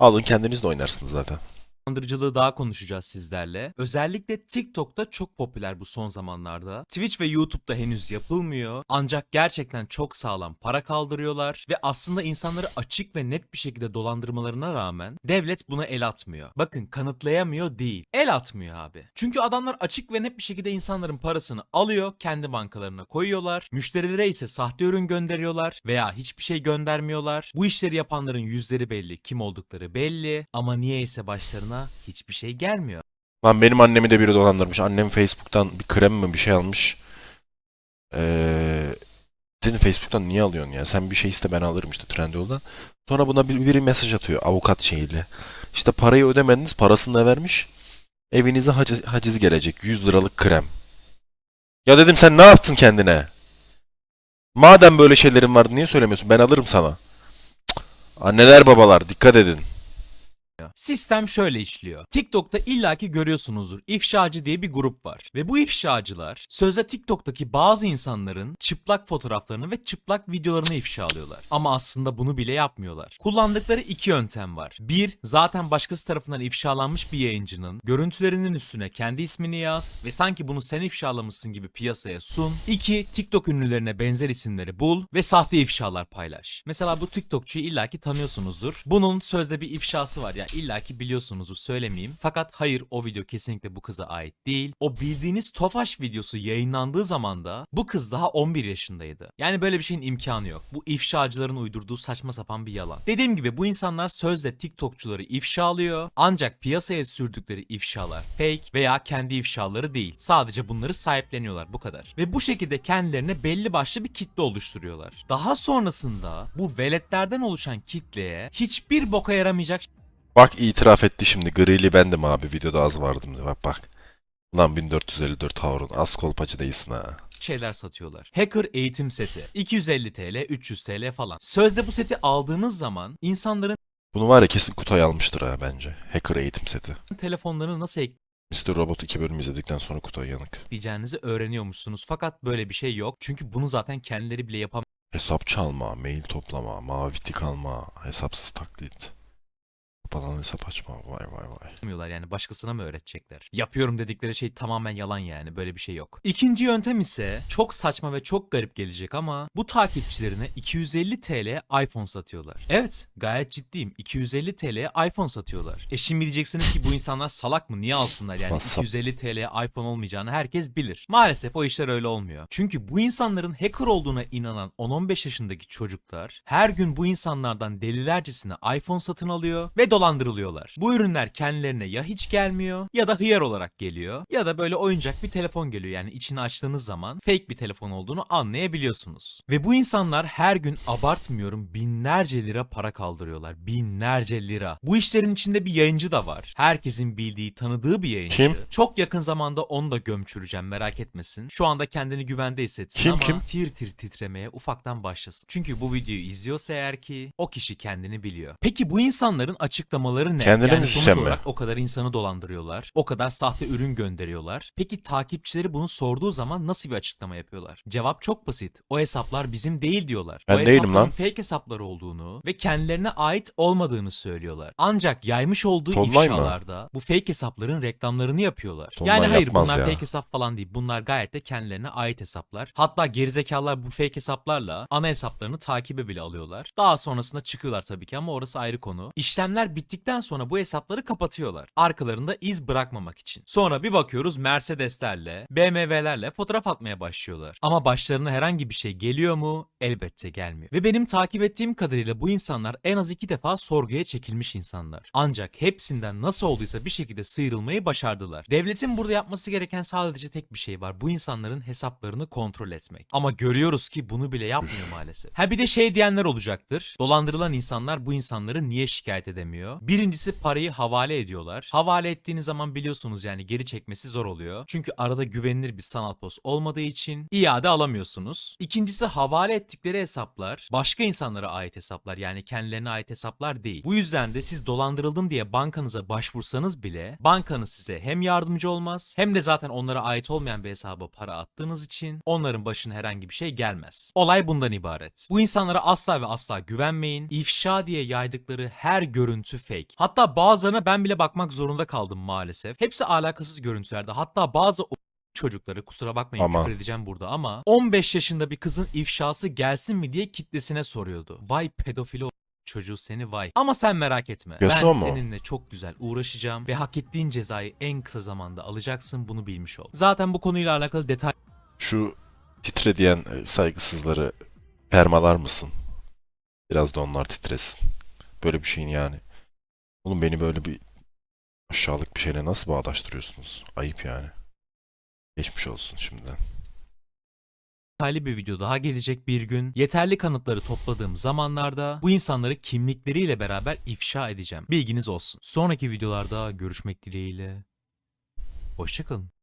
Alın kendiniz de oynarsınız zaten. Dolandırıcılığı daha konuşacağız sizlerle. Özellikle TikTok'ta çok popüler bu son zamanlarda. Twitch ve YouTube'da henüz yapılmıyor. Ancak gerçekten çok sağlam para kaldırıyorlar ve aslında insanları açık ve net bir şekilde dolandırmalarına rağmen devlet buna el atmıyor. Bakın kanıtlayamıyor değil. El atmıyor abi. Çünkü adamlar açık ve net bir şekilde insanların parasını alıyor, kendi bankalarına koyuyorlar. Müşterilere ise sahte ürün gönderiyorlar veya hiçbir şey göndermiyorlar. Bu işleri yapanların yüzleri belli, kim oldukları belli ama niyeyse başlarına hiçbir şey gelmiyor. Lan benim annemi de biri dolandırmış. Annem Facebook'tan bir krem mi bir şey almış. Ee, dedim Facebook'tan niye alıyorsun ya? Sen bir şey iste ben alırım işte Trendyol'dan. Sonra buna bir, biri mesaj atıyor avukat şeyiyle. İşte parayı ödemediniz parasını da vermiş. Evinize haciz, haciz gelecek 100 liralık krem. Ya dedim sen ne yaptın kendine? Madem böyle şeylerin vardı niye söylemiyorsun? Ben alırım sana. Cık. Anneler babalar dikkat edin. Sistem şöyle işliyor. TikTok'ta illaki görüyorsunuzdur. İfşacı diye bir grup var. Ve bu ifşacılar sözde TikTok'taki bazı insanların çıplak fotoğraflarını ve çıplak videolarını ifşa alıyorlar. Ama aslında bunu bile yapmıyorlar. Kullandıkları iki yöntem var. Bir, zaten başkası tarafından ifşalanmış bir yayıncının görüntülerinin üstüne kendi ismini yaz ve sanki bunu sen ifşalamışsın gibi piyasaya sun. İki, TikTok ünlülerine benzer isimleri bul ve sahte ifşalar paylaş. Mesela bu TikTokçuyu illaki tanıyorsunuzdur. Bunun sözde bir ifşası var ya illaki biliyorsunuzdur söylemeyeyim. Fakat hayır o video kesinlikle bu kıza ait değil. O bildiğiniz Tofaş videosu yayınlandığı zaman da bu kız daha 11 yaşındaydı. Yani böyle bir şeyin imkanı yok. Bu ifşacıların uydurduğu saçma sapan bir yalan. Dediğim gibi bu insanlar sözde TikTokçuları ifşalıyor. Ancak piyasaya sürdükleri ifşalar fake veya kendi ifşaları değil. Sadece bunları sahipleniyorlar bu kadar. Ve bu şekilde kendilerine belli başlı bir kitle oluşturuyorlar. Daha sonrasında bu veletlerden oluşan kitleye hiçbir boka yaramayacak Bak itiraf etti şimdi. Grili bendim abi. Videoda az vardım. diye. Bak bak. Lan 1454 Harun. Az kolpacı değilsin ha. şeyler satıyorlar. Hacker eğitim seti. 250 TL, 300 TL falan. Sözde bu seti aldığınız zaman insanların Bunu var ya kesin Kutay almıştır ha bence. Hacker eğitim seti. telefonlarını nasıl Mr. Robot 2 bölüm izledikten sonra Kutay yanık. ekleyeceğinizi öğreniyormuşsunuz. Fakat böyle bir şey yok. Çünkü bunu zaten kendileri bile Hesap çalma, mail toplama, mavi tik alma, hesapsız taklit. Kapanan hesap açma. Vay vay vay. yapamıyorlar yani başkasına mı öğretecekler? Yapıyorum dedikleri şey tamamen yalan yani böyle bir şey yok. İkinci yöntem ise çok saçma ve çok garip gelecek ama bu takipçilerine 250 TL iPhone satıyorlar. Evet gayet ciddiyim 250 TL iPhone satıyorlar. E şimdi diyeceksiniz ki bu insanlar salak mı niye alsınlar yani WhatsApp. 250 TL iPhone olmayacağını herkes bilir. Maalesef o işler öyle olmuyor. Çünkü bu insanların hacker olduğuna inanan 10-15 yaşındaki çocuklar her gün bu insanlardan delilercesine iPhone satın alıyor ve dolandırılıyorlar. Bu ürünler kendilerine ya hiç gelmiyor ya da hıyar olarak geliyor ya da böyle oyuncak bir telefon geliyor. Yani içini açtığınız zaman fake bir telefon olduğunu anlayabiliyorsunuz. Ve bu insanlar her gün abartmıyorum binlerce lira para kaldırıyorlar. Binlerce lira. Bu işlerin içinde bir yayıncı da var. Herkesin bildiği, tanıdığı bir yayıncı. Kim? Çok yakın zamanda onu da gömçüreceğim merak etmesin. Şu anda kendini güvende hissetsin Kim, ama kim? tir tir titremeye ufaktan başlasın. Çünkü bu videoyu izliyorsa eğer ki o kişi kendini biliyor. Peki bu insanların açıklamaları ne? Kendine yani sonuç mi? olarak o kadar insanı dolandırıyorlar. O kadar sahte ürün gönderiyorlar. Peki takipçileri bunu sorduğu zaman nasıl bir açıklama yapıyorlar? Cevap çok basit. O hesaplar bizim değil diyorlar. Ben o değilim hesapların lan. fake hesaplar olduğunu ve kendilerine ait olmadığını söylüyorlar. Ancak yaymış olduğu Tonlay mı? ifşalarda bu fake hesapların reklamlarını yapıyorlar. Tonlay yani hayır bunlar ya. fake hesap falan değil. Bunlar gayet de kendilerine ait hesaplar. Hatta gerizekalılar bu fake hesaplarla ana hesaplarını takibe bile alıyorlar. Daha sonrasında çıkıyorlar tabii ki ama orası ayrı konu. İşlemler bittikten sonra bu hesapları kapatıyorlar. Arkalarında iz bırakmamak için. Sonra bir bakıyoruz Mercedeslerle, BMW'lerle fotoğraf atmaya başlıyorlar. Ama başlarına herhangi bir şey geliyor mu? Elbette gelmiyor. Ve benim takip ettiğim kadarıyla bu insanlar en az iki defa sorguya çekilmiş insanlar. Ancak hepsinden nasıl olduysa bir şekilde sıyrılmayı başardılar. Devletin burada yapması gereken sadece tek bir şey var. Bu insanların hesaplarını kontrol etmek. Ama görüyoruz ki bunu bile yapmıyor maalesef. Ha bir de şey diyenler olacaktır. Dolandırılan insanlar bu insanları niye şikayet edemiyor? Birincisi parayı havale ediyorlar. Havale ettiğiniz zaman biliyorsunuz yani geri çekmesi zor oluyor. Çünkü arada güvenilir bir sanal post olmadığı için iade alamıyorsunuz. İkincisi havale ettikleri hesaplar başka insanlara ait hesaplar yani kendilerine ait hesaplar değil. Bu yüzden de siz dolandırıldım diye bankanıza başvursanız bile bankanız size hem yardımcı olmaz hem de zaten onlara ait olmayan bir hesaba para attığınız için onların başına herhangi bir şey gelmez. Olay bundan ibaret. Bu insanlara asla ve asla güvenmeyin. İfşa diye yaydıkları her görüntü görüntü fake. Hatta bazılarına ben bile bakmak zorunda kaldım maalesef. Hepsi alakasız görüntülerde. Hatta bazı çocukları kusura bakmayın Aman. küfür edeceğim burada ama 15 yaşında bir kızın ifşası gelsin mi diye kitlesine soruyordu. Vay pedofili çocuğu seni vay. Ama sen merak etme. Göz ben mu? seninle çok güzel uğraşacağım ve hak ettiğin cezayı en kısa zamanda alacaksın bunu bilmiş ol. Zaten bu konuyla alakalı detay Şu titre diyen e, saygısızları permalar mısın? Biraz da onlar titresin. Böyle bir şeyin yani. Oğlum beni böyle bir aşağılık bir şeyle nasıl bağdaştırıyorsunuz? Ayıp yani. Geçmiş olsun şimdiden. detaylı bir video daha gelecek bir gün. Yeterli kanıtları topladığım zamanlarda bu insanları kimlikleriyle beraber ifşa edeceğim. Bilginiz olsun. Sonraki videolarda görüşmek dileğiyle. Hoşçakalın.